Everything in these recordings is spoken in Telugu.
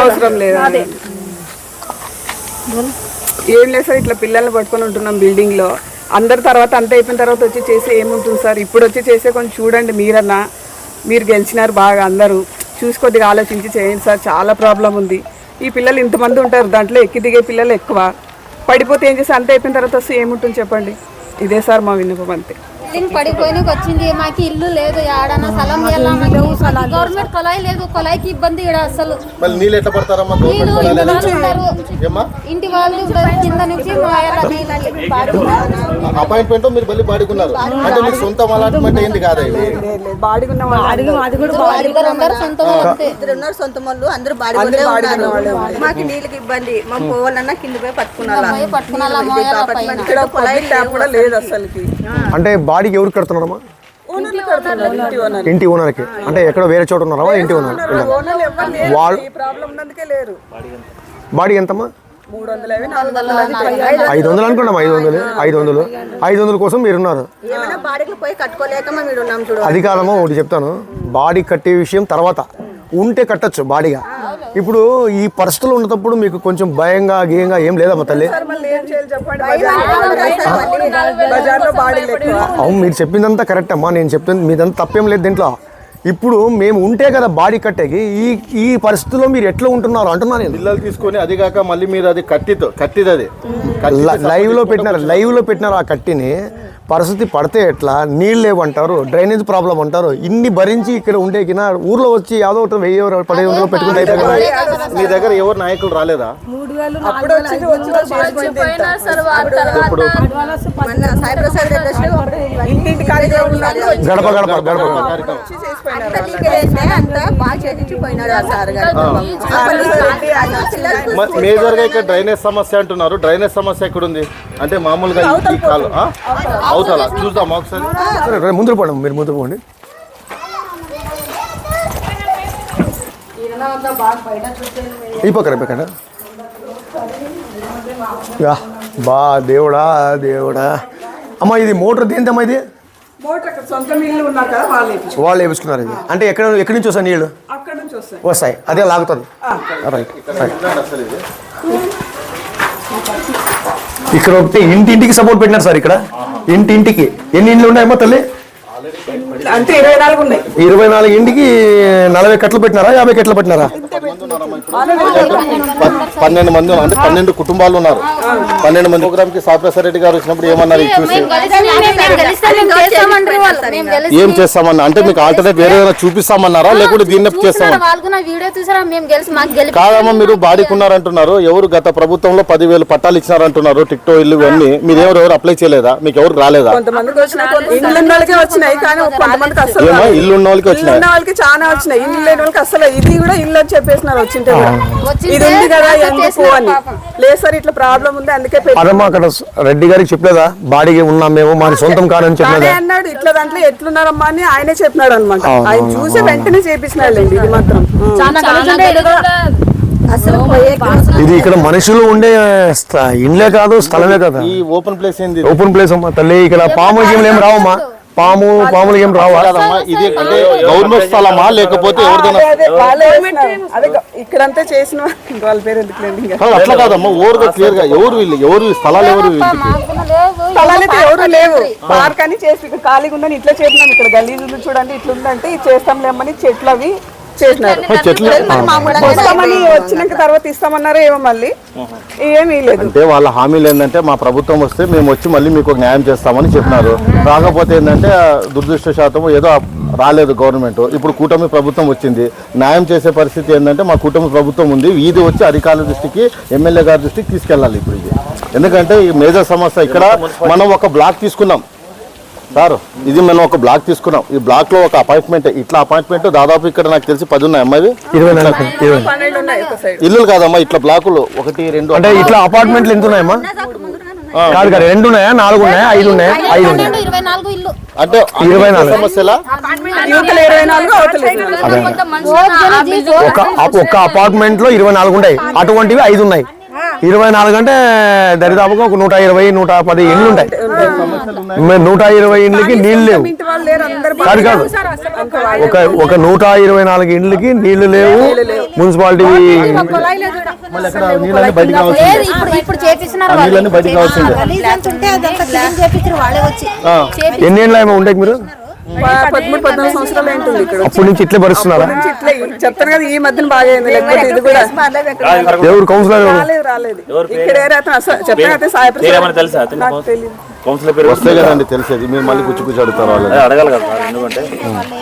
అవసరం లేదు. ఏం లేదు సార్ ఇట్లా పిల్లల్ని పట్టుకొని ఉంటున్నాం బిల్డింగ్లో. అందరి తర్వాత అంత అయిపోయిన తర్వాత వచ్చి చేసి ఏముంటుంది సార్? ఇప్పుడు వచ్చి చేసే కొంచెం చూడండి మీరన్నా. మీరు గెలిచినారు బాగా అందరూ. చూసి కొద్దిగా ఆలోచించి చేయండి సార్ చాలా ప్రాబ్లం ఉంది. ఈ పిల్లలు ఇంతమంది ఉంటారు దాంట్లో ఎక్కి దిగే పిల్లలు ఎక్కువ. పడిపోతే ఏం చేసి అంత అయిపోయిన తర్వాత వస్తే ఏముంటుంది చెప్పండి? ఇదే సార్ మా విన్నపం అంతే. బిల్డింగ్ పడిపోయినకి వచ్చింది మాకు ఇల్లు లేదు ఆడన స్థలం. గవర్నమెంట్ కొలాయి లేదు కొలాయికి ఇబ్బంది ఇక్కడ అసలు. నీళ్ళు ఎట్లా పడతారమ్మా? నీళ్ళు ఇంటి వాళ్ళు ఉంటారు. ఏమ్మా? ఇంటి వాళ్ళు ఉంటారు కింద నుంచి. అపాయింట్మెంట్ మీరు మళ్ళీ బాడుకున్నారు. అంటే మీకు సొంత అలాట్మెంట్ ఏంది కాదా ఉన్నారు సొంత వాళ్ళు. అందరూ బాడీ ఉన్నారు. మాకు నీళ్ళకి ఇబ్బంది. మా పోవాలన్నా కింద పోయి పైన. ఇక్కడ కూడా లేదు అసలుకి. అంటే బాడీకి ఎవరు కడుతున్నారమ్మా ఇంటి ఓనర్ ఇంటి ఓనర్కి అంటే ఎక్కడ వేరే చోట ఉన్నారా ఇంటి ఓనర్ వాళ్ళు- ఈ ప్రాబ్లం ఉన్నందుకే లేరు. బాడీ ఎంతమ్మా? ఐదు వందలు అనుకున్నాం ఐదు వందలు ఐదు వందలు. ఐదు వందల కోసం మీరున్నారు. అది కాదమ్మా ఒకటి చెప్తాను. బాడీ కట్టే విషయం తర్వాత. ఉంటే కట్టచ్చు బాడీగా. ఇప్పుడు ఈ పరిస్థితులు ఉన్నప్పుడు మీకు కొంచెం భయంగా గేయంగా ఏం లేదమ్మా తల్లి? అవును మీరు చెప్పిందంతా కరెక్ట్ అమ్మా. నేను చెప్తుంది మీదంతా తప్పేం లేదు దీంట్లో. ఇప్పుడు మేము ఉంటే కదా బాడీ కట్టేకి ఈ ఈ పరిస్థితుల్లో మీరు ఎట్లా ఉంటున్నారు అంటున్నా నేను. పిల్లలు తీసుకొని అది కాక మళ్ళీ మీరు అది కట్టితో కట్టిది అది లైవ్లో పెట్టినారు లైవ్లో పెట్టినారు ఆ కట్టిని. పరిస్థితి పడితే ఎట్లా? నీళ్ళు లేవంటారు డ్రైనేజ్ ప్రాబ్లం అంటారు. ఇన్ని భరించి ఇక్కడ ఉండే కినా ఊర్లో వచ్చి యాదో ఒకటి వెయ్యి పదిహేను వందలు పెట్టుకుంటే మీ దగ్గర ఎవరు నాయకులు రాలేదా? ఇప్పుడు మొన్న సాయి ప్రసాద్ రెడ్డి వచ్చి అప్పుడు ఇంటింటి కార్యక్రమం ఉన్నప్పుడు వచ్చి గడప గడప గడప మేజర్గా ఇక్కడ డ్రైనేజ్ సమస్య అంటున్నారు. డ్రైనేజ్ సమస్య ఎక్కడ ఉంది అంటే మామూలుగా ఈ- కాలు ఆ? అవుతాలా. చూద్దామా ఒకసారి. ముందుకు పోండి మీరు ముందుకు పోండి. ఈ పక్కన ఈ పక్కన. యా బా దేవుడా దేవుడా. అమ్మా ఇది మోటార్ దేనిదమ్మా ఇది? వాళ్ళు వేపించుకున్నారు ఇది. అంటే ఎక్కడ ఎక్కడి నుంచి వస్తాయి నీళ్ళు? అక్కడ నుంచి వస్తాయి. వస్తాయి. అదే లాగుతుంది. రైట్ ఇక్కడ ఒకటి ఇంటింటికి సపోర్ట్ పెట్టినారు సార్ ఇక్కడ. ఇంటింటికి. ఎన్ని ఇండ్లు ఉన్నాయమ్మా తల్లి? అంటే ఇరవై నాలుగు ఉన్నాయి. ఇరవై నాలుగు ఇంటికి నలభై కట్టలు పెట్టినారా? యాభై కట్టలు పెట్టినారా? పన్నెండు మంది ఉన్నారు. అంటే పన్నెండు కుటుంబాలు ఉన్నారు. పన్నెండు మంది. ప్రోగ్రామ్కి సాయిప్రసాద్ రెడ్డి గారు వచ్చినప్పుడు ఏమన్నారు చూసి? ఏం చేస్తామన్నా? అంటే మీకు ఆల్టర్నేట్ వేరే ఏదైనా చూపిస్తామన్నారా? లేకుంటే దీన్ని చూస్తున్నారా చేస్తామన్నా? వాళ్ళు కూడా వీడియో చూసారా మేము గెలిచి మాకు గెలిపి కాదమ్మా మీరు బాడీకున్నారంటున్నారు. ఎవరు గత ప్రభుత్వంలో పదివేలు పట్టాలు ఇచ్చినారంటున్నారు. టిక్టో ఇల్లు ఇవన్నీ. మీరు ఎవరు ఎవరు అప్లై చేయలేదా? మీకు ఎవరు రాలేదా? ఇల్లు ఉన్న వాళ్ళకే వచ్చినాయి చాలా వచ్చినాయి. ఇల్లు లేని వాళ్ళకి అసలు ఇది కూడా ఇల్లు అని చెప్పేసినారు. వచ్చింటే ఇది ఉంది కదా ఎందుకు అని. లేదు సార్ ఇట్లా ప్రాబ్లం ఉంది అందుకే అదమ్మా అక్కడ రెడ్డి గారికి చెప్పలేదా? బాడీకి ఉన్నాం మేము మాది సొంతం కాదని బానే చెప్పలేదా? అన్నాడు ఇట్లా దాంట్లో ఎట్లున్నారమ్మా అని ఆయనే చెప్పినాడు అనమాట ఆయన చూసి వెంటనే చేపించినాడు ఇది మాత్రం. ఇది ఇక్కడ మనుషులు ఉండే ఇండ్లే కాదు స్థలమే కదా. ఈ ఓపెన్ ప్లేస్ ఏంది ఓపెన్ ప్లేస్ అమ్మా తల్లి ఇక్కడ పాము గేమ్లు ఏం రావమ్మా? పాము పాములు ఏం రావా? ఇది అంటే గవర్నమెంట్ స్థలమా? లేకపోతే ఎవరిదైనా ఇక్కడంతా చేసిన వాళ్ళ పేరు ఎందుకు లేండి ఇంకా? కాదు, అట్లా కాదమ్మా ఓవర్గా క్లియర్గా ఎవరు వీళ్ళు? ఎవరు స్థలాలు ఎవరు స్థలాలైతే ఎవరు లేవు. పార్క్ అని చేసి ఖాళీగా ఉందని ఇట్లా చేసినాం ఇక్కడ గలీజ్ ఉంది చూడండి ఇట్లా ఉందంటే ఇది చేస్తాం లేమని చెట్లు అవి చేసినారు. చెట్లు వస్తామని వచ్చినాక తర్వాత ఇస్తామన్నారో ఏమో మళ్ళీ. ఏమీ లేదు. అంటే వాళ్ళ హామీలు ఏంటంటే మా ప్రభుత్వం వస్తే మేము వచ్చి మళ్ళీ మీకు ఒక న్యాయం చేస్తామని చెప్పినారు. రాకపోతే ఏంటంటే ఆ దురదృష్ట శాతం ఏదో రాలేదు గవర్నమెంట్. ఇప్పుడు కూటమి ప్రభుత్వం వచ్చింది. న్యాయం చేసే పరిస్థితి ఏంటంటే మా కూటమి ప్రభుత్వం ఉంది. ఇది వచ్చి అధికారుల దృష్టికి ఎమ్మెల్యే గారి దృష్టికి తీసుకెళ్ళాలి ఇప్పుడు ఇది. ఎందుకంటే ఈ మేజర్ సమస్య ఇక్కడ మనం ఒక బ్లాక్ తీసుకున్నాం. సార్ ఇది మనం ఒక బ్లాక్ తీసుకున్నాం. ఈ బ్లాక్లో ఒక అపాయింట్మెంట్ ఇట్లా అపాయింట్మెంట్ దాదాపు ఇక్కడ నాకు తెలిసి పది ఉన్నాయి అమ్మా ఇవి? ఇరవై నాలుగు ఇరవై. పన్నెండు ఉన్నాయి ఒక సైడ్ ఇల్లులు కాదమ్మా ఇట్లా బ్లాకులు ఒకటి రెండు అంటే ఇట్లా అపార్ట్మెంట్లు ఎంత ఉన్నాయమ్మా? కాదు కాదు రెండు ఉన్నాయా? నాలుగు ఉన్నాయా? ఐదు ఉన్నాయా? ఐదు ఉన్నాయి? ఇల్లు. అంటే ఇరవై నాలుగు. సమస్యలా? ఒక అపార్ట్మెంట్లో ఇరవై నాలుగు ఉన్నాయి. అటువంటివి ఐదు ఉన్నాయి. ఇరవై నాలుగు అంటే దరిదాపుగా ఒక నూట ఇరవై నూట పది ఇండ్లు ఉంటాయి నూట ఇరవై ఇండ్లకి నీళ్ళు లేవు. ఇంటి వాళ్ళు లేరు అందరు కాదు కాదు. ఒక ఒక నూట ఇరవై నాలుగు ఇండ్లకి నీళ్ళు లేవు. మున్సిపాలిటీ ఎన్ని ఏళ్ళు ఏమో ఉంటాయి మీరు? పదమూడు పద్నాలుగు సంవత్సరాలు ఏంటుంది ఇక్కడ? అప్పటి నుంచి ఇట్లే భరిస్తున్నారా నుంచి ఇట్లా చెప్తాను కదా ఈ మధ్యన బాగా అయింది. లేకపోతే ఇది కూడా ఎవరు కౌన్సిలర్? రాలేదు రాలేదు. ఇక్కడ ఏ అసలు అయితే అతను నాకు తెలియదు కౌన్సిలర్ పేరు వస్తే కదండి తెలిసేది. మీరు మళ్ళీ గుచ్చి గుచ్చి అడుగుతారు వాళ్ళని. అడగాలి కదా సార్ ఎందుకంటే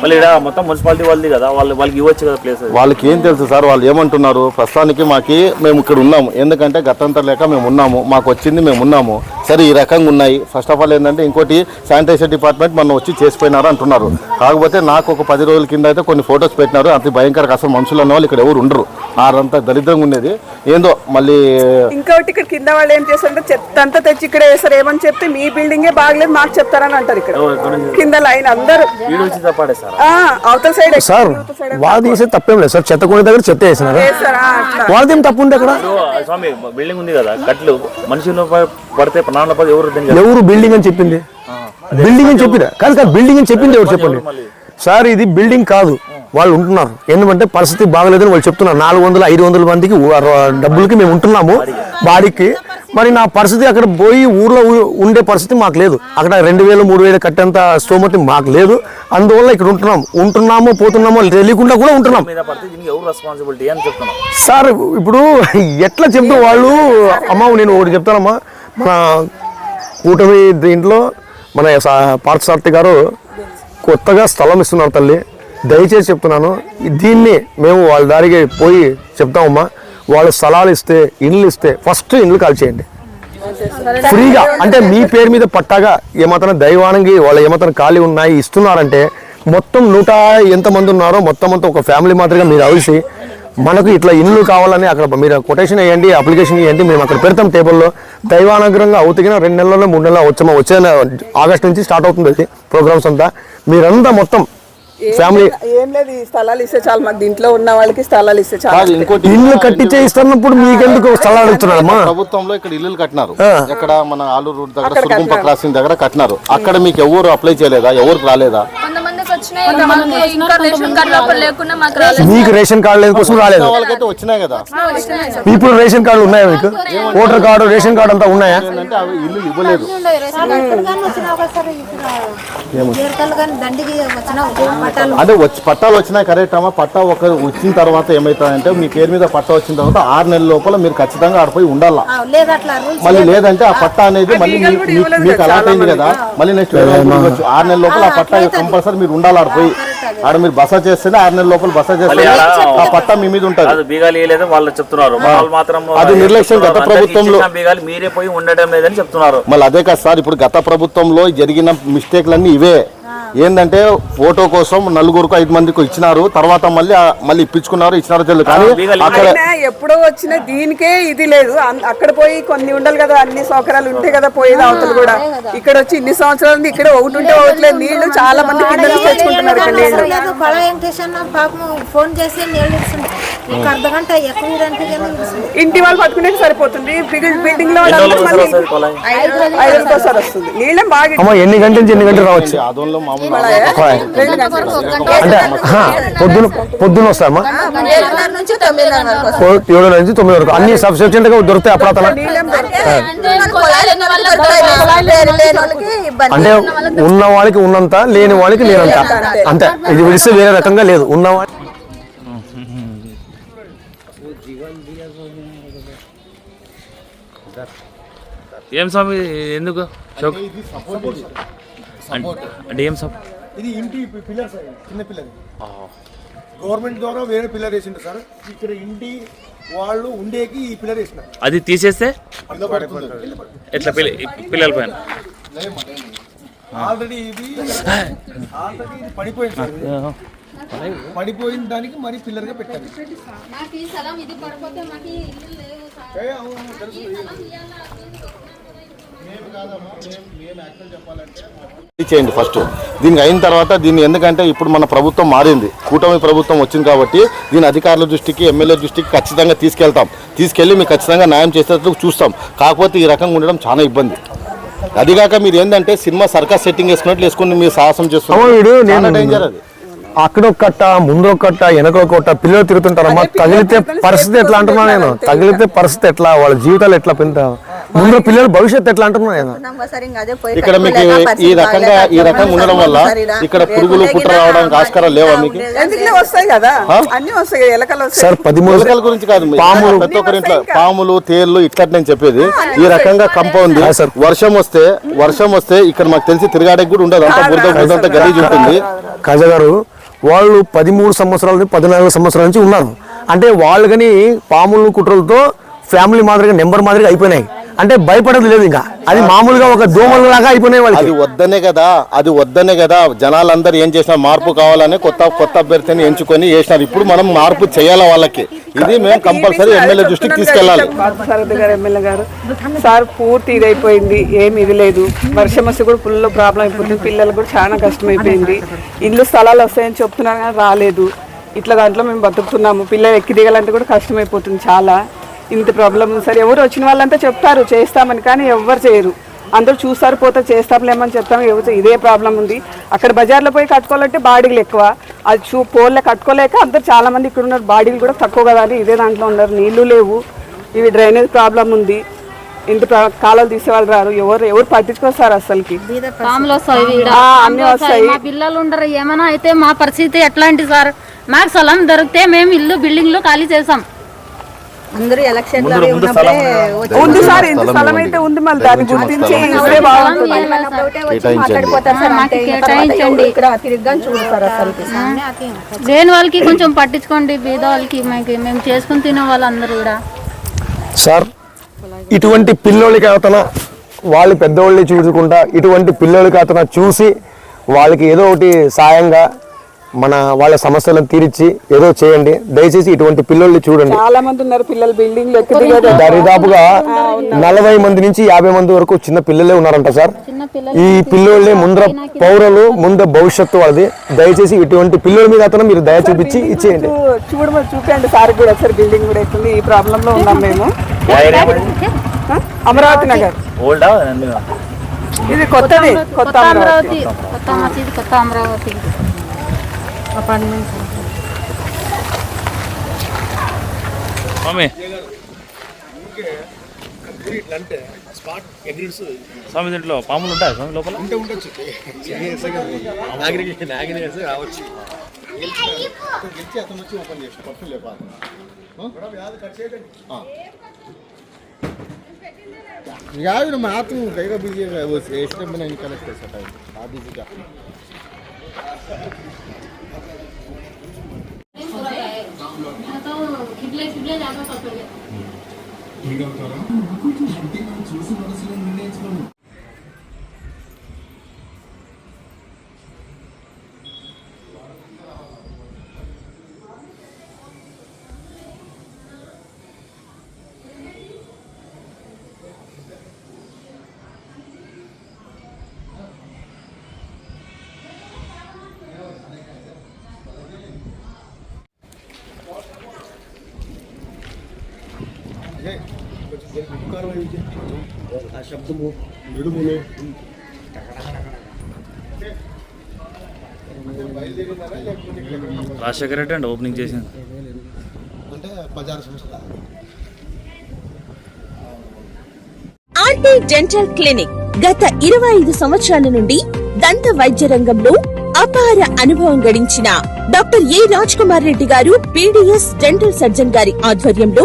మళ్ళీ ఇక్కడ మొత్తం మున్సిపాలిటీ వాళ్ళది కదా వాళ్ళు వాళ్ళకి ఇవ్వచ్చు కదా ప్లేస్ వాళ్ళకి ఏం తెలుసు సార్ వాళ్ళు ఏమంటున్నారు? ప్రస్తుతానికి మాకి మేము ఇక్కడ ఉన్నాము. ఎందుకంటే గతంతర లేక మేము ఉన్నాము. మాకు వచ్చింది మేము ఉన్నాము. సరే ఈ రకంగా ఉన్నాయి. ఫస్ట్ ఆఫ్ ఆల్ ఏంటంటే ఇంకోటి శానిటైజర్ డిపార్ట్మెంట్ మనం వచ్చి చేసిపోయినారు అంటున్నారు. కాకపోతే నాకు ఒక పది రోజుల కింద అయితే కొన్ని ఫొటోస్ పెట్టినారు. అంత భయంకరంగా అసలు మనుషులు అన్న వాళ్ళు ఇక్కడ ఎవరు ఉండరు. ఆరంతా దరిద్రంగా ఉండేది. ఏందో మళ్ళీ ఇంకొకటి ఇక్కడ కింద వాళ్ళు ఏం చేస్తారంటే చెత్త అంతా తెచ్చి ఇక్కడ వేస్తారు ఏమని చెప్తే మీ బిల్డింగే బాగలేదు మాకు చెప్తారని అంటారు ఇక్కడ. కింద లైన్ అందరూ. అవతల సైడ్ సార్ వాళ్ళు తీసే తప్పేం లేదు సార్. చెత్త కొనే దగ్గర చెత్త వేసినారు? వాళ్ళదేం తప్పు ఉంది అక్కడ స్వామి బిల్డింగ్ ఉంది కదా కట్లు మనుషులు పడితే ప్రాణాల పడి ఎవరు. ఎవరు బిల్డింగ్ అని చెప్పింది? బిల్డింగ్ అని చెప్పిరా కాదు కాదు బిల్డింగ్ అని చెప్పింది ఎవరు చెప్పండి? సార్ ఇది బిల్డింగ్ కాదు. వాళ్ళు ఉంటున్నారు. ఎందుకంటే పరిస్థితి బాగలేదని వాళ్ళు చెప్తున్నారు. నాలుగు వందల ఐదు వందల మందికి డబ్బులకి మేము ఉంటున్నాము. బాడీకి మరి నా పరిస్థితి అక్కడ పోయి ఊర్లో ఉండే పరిస్థితి మాకు లేదు. అక్కడ రెండు వేలు మూడు వేలు కట్టేంత స్తోమతి మాకు లేదు. అందువల్ల ఇక్కడ ఉంటున్నాం. ఉంటున్నాము పోతున్నాము తెలియకుండా కూడా ఉంటున్నాం. మీద పడితే దీనికి ఎవరు రెస్పాన్సిబిలిటీ అని చెప్తున్నాం. సార్ ఇప్పుడు ఎట్లా చెప్తూ వాళ్ళు అమ్మ నేను ఒకటి చెప్తానమ్మా. మన కూటమి దీంట్లో మన పార్థసారథి గారు కొత్తగా స్థలం ఇస్తున్నారు తల్లి. దయచేసి చెప్తున్నాను దీన్ని మేము వాళ్ళ దారికి పోయి చెప్తామమ్మా. వాళ్ళు స్థలాలు ఇస్తే ఇండ్లు ఇస్తే ఫస్ట్ ఇండ్లు కాల్ చేయండి. ఫ్రీగా అంటే మీ పేరు మీద పట్టాగా ఏమాత్రం దైవానికి వాళ్ళు ఏమాత్రం ఖాళీ ఉన్నాయి ఇస్తున్నారంటే మొత్తం నూట ఎంతమంది ఉన్నారో మొత్తం అంతా ఒక ఫ్యామిలీ మాదిరిగా మీరు అవిసి మనకు ఇట్లా ఇల్లు కావాలని అక్కడ మీరు కొటేషన్ వేయండి అప్లికేషన్ వేయండి మేము అక్కడ పెడతాం టేబుల్లో దైవానుగ్రహంగా అవుతుగిన రెండు నెలల్లో మూడు నెలలు వచ్చామా వచ్చే ఆగస్ట్ నుంచి స్టార్ట్ అవుతుంది ప్రోగ్రామ్స్ అంతా. మీరంతా మొత్తం ఫ్యామిలీ ఏం లేదు ఈ స్థలాలు ఇస్తే చాలు మాకు దీంట్లో ఉన్న వాళ్ళకి స్థలాలు ఇస్తే చాలు. ఇంకోటి ఇల్లు కట్టించే ఇస్తున్నప్పుడు మీకెందుకు స్థలాలు అడుగుతున్నారమ్మా ప్రభుత్వంలో ఇక్కడ ఇల్లులు కట్టినారు. ఎక్కడ మన ఆలూరు రోడ్ దగ్గర సురుగుంప క్రాసింగ్ దగ్గర కట్టినారు. అక్కడ మీకు ఎవరు అప్లై చేయలేదా? ఎవరికి రాలేదా? వచ్చినాయి మాకు రేషన్ కార్డు లేదు కోసం రాలేదు. వాళ్ళకైతే వచ్చినాయి కదా. ఇప్పుడు రేషన్ కార్డు ఉన్నాయా మీకు? ఓటర్ కార్డు రేషన్ కార్డు అంతా ఉన్నాయా? ఇల్లు ఇవ్వలేదు. దండికి వచ్చిన పట్టాలు. అదే వచ్చి పట్టాలు వచ్చినాయి కరెక్ట్ అమ్మా. పట్టా ఒక వచ్చిన తర్వాత ఏమవుతాయంటే మీ పేరు మీద పట్టా వచ్చిన తర్వాత ఆరు నెలల లోపల మీరు ఖచ్చితంగా ఆడిపోయి ఉండాలా? మళ్ళీ లేదంటే ఆ పట్టా అనేది మళ్ళీ మీకు అలాట్ అయింది కదా. మళ్ళీ నెక్స్ట్ ఆరు నెలల లోపల ఆ పట్టా కంపల్సరీ మీరు ఉండాలి ఆడిపోయి ఆడ మీరు బస చేస్తేనే ఆరు నెలల లోపల బస చేస్తే ఆ పట్టా మీ మీద ఉంటుంది. అది బీగాలు వేయలేదని వాళ్ళు చెప్తున్నారు. వాళ్ళు మాత్రం అది నిర్లక్ష్యం గత ప్రభుత్వంలో. బీగాలు మీరే పోయి ఉండటం లేదని చెప్తున్నారు. మళ్ళీ అదే కాదు సార్ ఇప్పుడు గత ప్రభుత్వంలో జరిగిన మిస్టేక్లన్నీ ఇవే. ఏంటంటే ఫోటో కోసం నలుగురికి ఐదు మందికి ఇచ్చినారు తర్వాత మళ్ళీ ఆ- మళ్ళీ ఇప్పించుకున్నారు ఇచ్చినారో తెలియదు కానీ అక్కడ ఎప్పుడో వచ్చిన దీనికే ఇది లేదు. అక్కడ పోయి కొన్ని ఉండాలి కదా అన్ని సౌకర్యాలు ఉంటాయి కదా పోయేది అవతలు కూడా. ఇక్కడ వచ్చి ఇన్ని సంవత్సరాలు ఇక్కడ ఒకటి ఉంటే ఒకటి లేదు. నీళ్ళు చాలా మంది కింద తెచ్చుకుంటున్నారు ఫోన్ చేసి ఇంటి వాళ్ళు పట్టుకునేది సరిపోతుంది. బిల్డింగ్లో? ఐదు వస్తుంది. నీళ్ళేం బాగా అమ్మ ఎన్ని గంటల నుంచి ఎన్ని గంటలు రావచ్చు? అంటే పొద్దున పొద్దున వస్తామా? ఏడు నుంచి తొమ్మిది వరకు. అన్ని సఫిషియెంట్గా దొరుకుతాయి దొరకదు. అంటే ఉన్న వాళ్ళకి ఉన్నంత లేని వాళ్ళకి లేనంత. అంతే. ఇది విడిస్తే వేరే రకంగా లేదు. ఉన్న వాళ్ళ ఏం స్వామి ఎందుకు? అంటే ఏం సప్ ఇది ఇంటి పిల్లర్ సార్ చిన్న పిల్లర్ గవర్నమెంట్ ద్వారా వేరే పిల్లర్ వేసిండు సార్. ఇక్కడ ఇంటి వాళ్ళు ఉండేకి ఈ పిల్లర్ వేసిన అది తీసేస్తే ఎట్లా పిల్ల పిల్లల పైన? ఆల్రెడీ ఇది ఆల్రెడీ ఇది పడిపోయింది సార్. పడిపోయిన దానికి మరి పిల్లర్గా పెట్టారు. మాకు ఈ స్థలం ఇది పడిపోతే మాకు ఈ ఇల్లు లేవు సార్. ఏ, అవును, తెలుసు. చేయండి ఫస్ట్. దీనికి అయిన తర్వాత దీన్ని ఎందుకంటే ఇప్పుడు మన ప్రభుత్వం మారింది. కూటమి ప్రభుత్వం వచ్చింది కాబట్టి దీని అధికారుల దృష్టికి ఎమ్మెల్యే దృష్టికి ఖచ్చితంగా తీసుకెళ్తాం. తీసుకెళ్ళి మీకు ఖచ్చితంగా న్యాయం చేసేటట్లు చూస్తాం. కాకపోతే ఈ రకంగా ఉండడం చాలా ఇబ్బంది. అదిగాక మీరు ఏంటంటే సినిమా సర్కస్ సెట్టింగ్ వేసుకున్నట్లు వేసుకుని మీరు సాహసం చేస్తున్నారు. డేంజర్ అది. అక్కడ ఒక కట్ట ముందు ఒక కట్ట వెనక ఒక కట్ట పిల్లలు తిరుగుతుంటారమ్మా. తగిలితే పరిస్థితి ఎట్లా అంటున్నా నేను. తగిలితే పరిస్థితి ఎట్లా? వాళ్ళ జీవితాలు ఎట్లా పెంత ముందు పిల్లల భవిష్యత్తు ఎట్లా అంటున్నా నేను సరే ఇంకా అదే పోయి ఇక్కడ మీకు ఈ రకంగా ఈ రకంగా ఉండడం వల్ల. ఇక్కడ పురుగులు లేగినా రావడానికి ఆస్కారం లేవా మీకు? ఎందుకులే వస్తాయి కదా? అన్ని వస్తాయి కదా, ఎలకలు వస్తాయి. సార్ పదిమూడు మొలకల గురించి కాదు పాములు. ప్రతి ఒక్కరి ఇంట్లో పాములు తేళ్ళు ఇట్లా నేను చెప్పేది. ఈ రకంగా కంపౌండ్. వర్షం వస్తే వర్షం వస్తే ఇక్కడ మాకు తెలిసి తిరగాడకి కూడా ఉండదు. అంతా బురద బురదంతా గలీజ్ ఉంటుంది. కజ గారు వాళ్ళు పదిమూడు సంవత్సరాల నుంచి పద్నాలుగు సంవత్సరాల నుంచి ఉన్నారు. అంటే వాళ్ళు కానీ పాములు కుట్రలతో ఫ్యామిలీ మాదిరిగా నెంబర్ మాదిరిగా అయిపోయినాయి. అంటే భయపడదు లేదు ఇంకా. అది మామూలుగా ఒక దోమలు లాగా అయిపోయినాయి అది వాళ్ళకి వద్దనే కదా అది వద్దనే కదా. జనాలందరూ ఏం చేసినా మార్పు కావాలని కొత్త కొత్త అభ్యర్థిని ఎంచుకొని చేసినారు. ఇప్పుడు మనం మార్పు చేయాలి వాళ్ళకి? ఇది మేము కంపల్సరీ ఎమ్మెల్యే దృష్టికి తీసుకెళ్ళాలి. గారు ఎమ్మెల్యే గారు సార్ పూర్తి ఇదైపోయింది ఏమి ఇది లేదు. వర్షం వస్తే కూడా ఫుల్ ప్రాబ్లం అయిపోతుంది పిల్లలకు కూడా చాలా కష్టం అయిపోయింది ఇల్లు స్థలాలు వస్తాయని చెప్తున్నారు కానీ రాలేదు. ఇట్లా దాంట్లో మేము బతుకుతున్నాము. పిల్లలు ఎక్కి దిగాలంటే కూడా కష్టం అయిపోతుంది చాలా. ఇంత ప్రాబ్లం ఉంది. సార్ ఎవరు వచ్చిన వాళ్ళంతా చెప్తారు చేస్తామని కానీ ఎవరు చేయరు. అందరూ చూస్తారు పోతే చేస్తాంలేమని చెప్తాము ఎవరు ఇదే ప్రాబ్లం ఉంది. అక్కడ బజార్లో పోయి కట్టుకోవాలంటే బాడీలు ఎక్కువ. అది చూ పోల్లే కట్టుకోలేక అందరు చాలా మంది ఇక్కడ ఉన్నారు. బాడీలు కూడా తక్కువ కదా అని ఇదే దాంట్లో ఉన్నారు. నీళ్ళు లేవు. ఇవి డ్రైనేజ్ ప్రాబ్లం ఉంది. ఇంత కాలాలు తీసేవాళ్ళు రారు. ఎవరు ఎవరు పట్టించుకొస్తారు అసలుకి వస్తాయి అన్ని పిల్లలు ఉండరు. ఏమైనా అయితే మా పరిస్థితి ఎట్లాంటి సార్? మాకు స్థలం దొరికితే మేము ఇల్లు బిల్డింగ్లు ఖాళీ చేసాం అందరూ ఎలక్షన్ ఉంది. సార్ ఇంత స్థలం అయితే ఉంది మళ్ళీ దాన్ని గుర్తించి ఇస్తే బాగుంటుంది. లేని వాళ్ళకి కొంచెం పట్టించుకోండి బీద వాళ్ళకి మేము చేసుకుని తినే వాళ్ళందరూ కూడా. సార్ ఇటువంటి పిల్లోళ్ళకి అతను వాళ్ళు పెద్దోళ్ళని చూసుకుంటా ఇటువంటి పిల్లోళ్ళకి అతను చూసి వాళ్ళకి ఏదో ఒకటి సాయంగా మన వాళ్ళ సమస్యలను తీర్చి ఏదో చేయండి. దయచేసి ఇటువంటి పిల్లోళ్ళని చూడండి. చాలా మంది ఉన్నారు పిల్లలు బిల్డింగ్ దరిదాపుగా నలభై మంది నుంచి యాభై మంది వరకు చిన్న పిల్లలే ఉన్నారంట సార్. చిన్న పిల్లలు ఈ పిల్లోళ్ళే ముందర పౌరులు ముందర భవిష్యత్తు వాళ్ళది. దయచేసి ఇటువంటి పిల్లల మీద అతను మీరు దయ చూపించి ఇచ్చేయండి. చూడమని చూపండి సార్ కూడా ఒకసారి బిల్డింగ్ కూడా ఎక్కింది ఈ ప్రాబ్లం లో ఉన్నాం మేము? అమరావతి నగర్. ఓల్డా ఇది కొత్తది కొత్త కొత్త అమరావతి. అపార్ట్మెంట్ స్వామి. అంటే స్పాట్ దీంట్లో పాములు ఉంటాయి స్వామి లోపల? ఉంటే ఉండొచ్చు. రావచ్చు. ఓపెన్ చేసి మాత్రం కైగా బిజీగా వేసిన కనెక్ట్ చేసా బిజీగా చూసి మనసులో నిర్ణయించుకోండి. శబ్దము నిడుములు రాజశేఖర రెడ్డి అండి ఓపెనింగ్ చేసింది. అంటే బజార్ సంస్థ. ఆర్టీ డెంటల్ క్లినిక్ గత ఇరవై ఐదు సంవత్సరాల నుండి దంత వైద్య రంగంలో అపార అనుభవం గడించిన doctor A Raj Kumar Reddy garu PDS dental surgeon గారి ఆధ్వర్యంలో